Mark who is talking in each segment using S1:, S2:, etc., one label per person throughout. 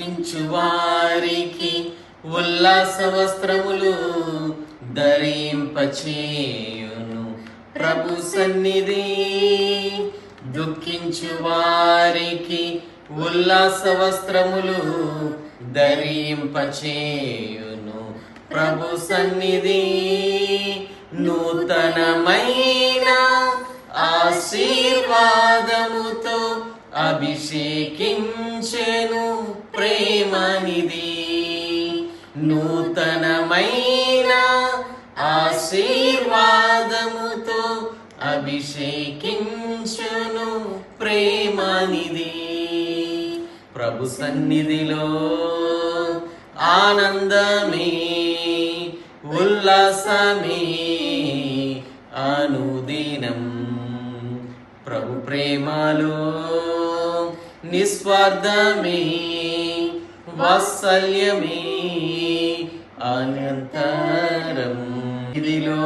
S1: దుఃఖించు వారికి ఉల్లాస వస్త్రములు ధరింపచేయును. ప్రభు సన్నిధి దుఃఖించు వారికి ఉల్లాస వస్త్రములు ధరింపచేయును. ప్రభు సన్నిధి నూతనమైన ఆశీర్వాదముతో అభిషేకించెను. ప్రేమనిది. నూతనమైన ఆశీర్వాదముతో అభిషేకించును ప్రేమనిది. ప్రభు సన్నిధిలో ఆనందమే ఉల్లాసమే అనుదినం. ప్రభు ప్రేమలో నిస్వార్థమే వాత్సల్యమే అనంతరం. ఇదిలో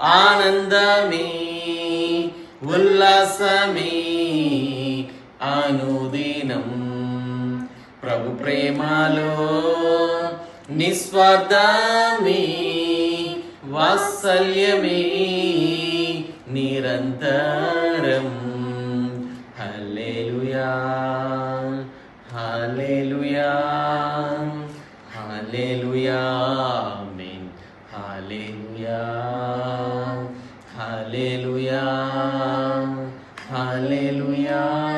S1: ఆనందమే ఉల్లాసమే అనుదినం. ప్రభు ప్రేమలో నిస్వార్థమే వాత్సల్యమే నిరంతరం. Hallelujah, Hallelujah, Amen, Hallelujah, Hallelujah, Hallelujah.